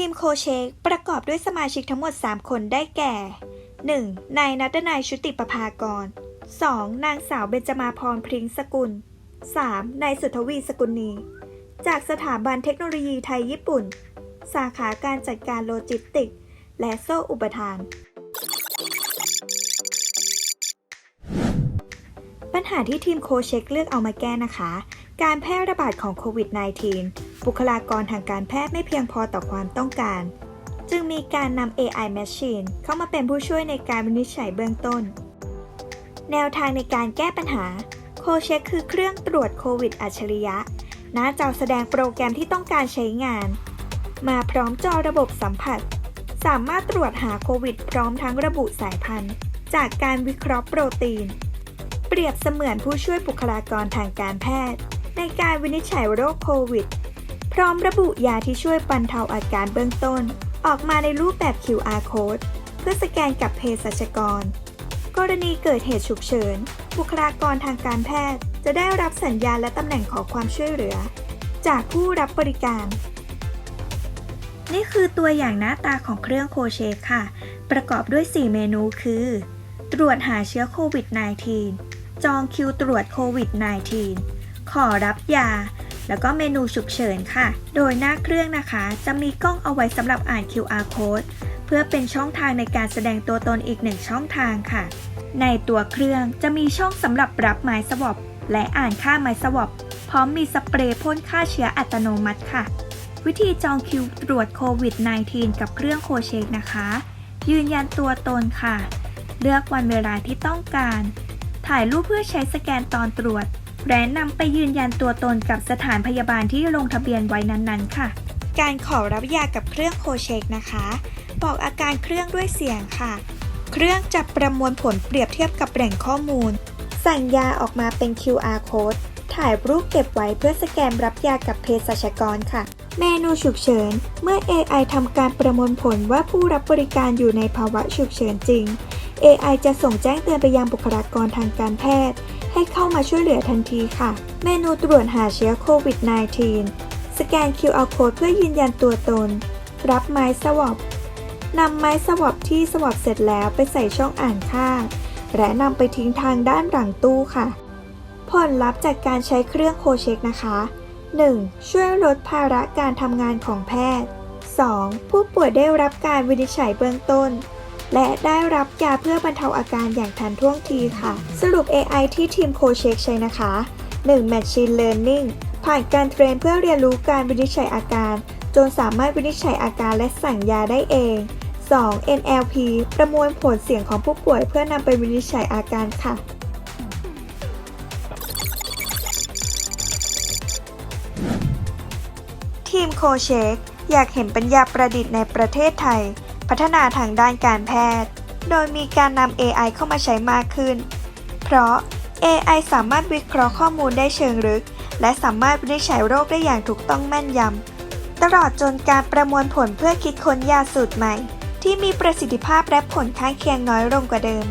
ทีมโคเชคประกอบด้วยสมาชิกทั้งหมด 3 คนได้แก่ 1. นายนัตนายชุติประภากร 2. นางสาวเบญจมาพรพริ้งสกุล 3. นายสุทวีสกุลนี จากสถาบันเทคโนโลยีไทยญี่ปุ่น สาขาการจัดการโลจิสติกส์และโซ่อุปทาน ปัญหาที่ทีมโคเช็คเลือกเอามาแก้นะคะ การแพร่ระบาดของโควิด -19 บุคลากรทางการแพทย์ไม่เพียงพอต่อความต้องการ จึงมีการนำ AI Machine เข้ามาเป็นผู้ช่วยในการวินิจฉัยเบื้องต้น แนวทางในการแก้ปัญหา โคเช็คคือเครื่องตรวจโควิดอัจฉริยะ หน้าจอแสดงโปรแกรมที่ต้องการใช้งาน มาพร้อมจอระบบสัมผัส สามารถตรวจหาโควิด พร้อมทั้งระบุสายพันธุ์ จากการวิเคราะห์โปรตีน เปรียบเสมือนผู้ช่วยบุคลากรทางการแพทย์ ในการวินิจฉัยโรคโควิด พร้อมระบุยาที่ช่วยบรรเทาอาการเบื้องต้น ออกมาในรูปแบบ QR code เพื่อสแกนกับเภสัชกร กรณีเกิดเหตุฉุกเฉิน บุคลากรทางการแพทย์ จะได้รับสัญญาณและตำแหน่งขอความช่วยเหลือ จากผู้รับบริการ นี่คือตัวอย่างหน้าตาของเครื่องโคเชคค่ะ ประกอบด้วย 4 เมนูคือ ตรวจหาเชื้อโควิด -19 จองคิวตรวจโควิด -19 ขอรับยา แล้วก็เมนูฉุกเฉินค่ะ โดยหน้าเครื่องนะคะ จะมีกล้องเอาไว้สำหรับอ่าน QR code เพื่อเป็นช่องทางในการแสดงตัวตนอีกหนึ่งช่องทางค่ะ ในตัวเครื่องจะมีช่องสำหรับรับไม้สวอปและอ่านค่าไม้สวอปพร้อมมีสเปรย์พ่นฆ่าเชื้ออัตโนมัติค่ะ วิธีจองคิวตรวจโควิด -19 กับเครื่องโคเชกนะคะ ยืนยันตัวตนค่ะ เลือกวันเวลาที่ต้องการ ถ่ายรูปเพื่อใช้สแกนตอนตรวจ และนำไปยืนยันตัวตนกับสถานพยาบาลที่ลงทะเบียนไว้นั้นๆ ค่ะ การขอรับยากับเครื่องโคเชกนะคะ บอกอาการเครื่องด้วยเสียงค่ะ เครื่องจะประมวลผลเปรียบเทียบกับแหล่งข้อมูล สั่งยาออกมาเป็น QR code ถ่ายรูปเก็บไว้เพื่อสแกนรับยากับเภสัชกรค่ะ เมนูฉุกเฉิน เมื่อ AI ทำการประมวลผลว่าผู้รับบริการอยู่ในภาวะฉุกเฉินจริง AI จะส่งแจ้งเตือนไปยังบุคลากรทางการแพทย์ ให้เข้ามาช่วยเหลือทันทีค่ะ เมนูตรวจหาเชื้อโควิด -19 สแกน QR code เพื่อยืนยันตัวตน รับไม้สวอปนำไม้สวอปที่สวอปเสร็จแล้วไปใส่ช่องอ่านค่า และนำไปทิ้งทางด้านหลังตู้ค่ะ ผลลัพธ์จากการใช้เครื่องโคเช็คนะคะ 1. ช่วยลดภาระการทำงานของแพทย์ 2. ผู้ป่วยได้รับการวินิจฉัยเบื้องต้น และได้รับยาเพื่อบรรเทาอาการอย่างทันท่วงทีค่ะ สรุป AI ที่ทีมโคเช็คใช้นะคะ 1. Machine Learning ผ่านการเทรนเพื่อเรียนรู้การวินิจฉัยอาการ จนสามารถวินิจฉัยอาการและสั่งยาได้เอง 2. NLP ประมวลผลเสียงของผู้ป่วยเพื่อนำไปวินิจฉัยอาการค่ะทีมโคเชคอยากเห็นปัญญาประดิษฐ์ในประเทศไทย พัฒนาทางด้านการแพทย์ โดยมีการนำ AI เข้ามาใช้มากขึ้น เพราะ AI สามารถวิเคราะห์ข้อมูลได้เชิงลึก และสามารถวินิจฉัยโรคได้อย่างถูกต้องแม่นยำ ตลอดจนการประมวลผลเพื่อคิดค้นยาสูตรใหม่ ที่มีประสิทธิภาพและผลข้างเคียงน้อยลงกว่าเดิม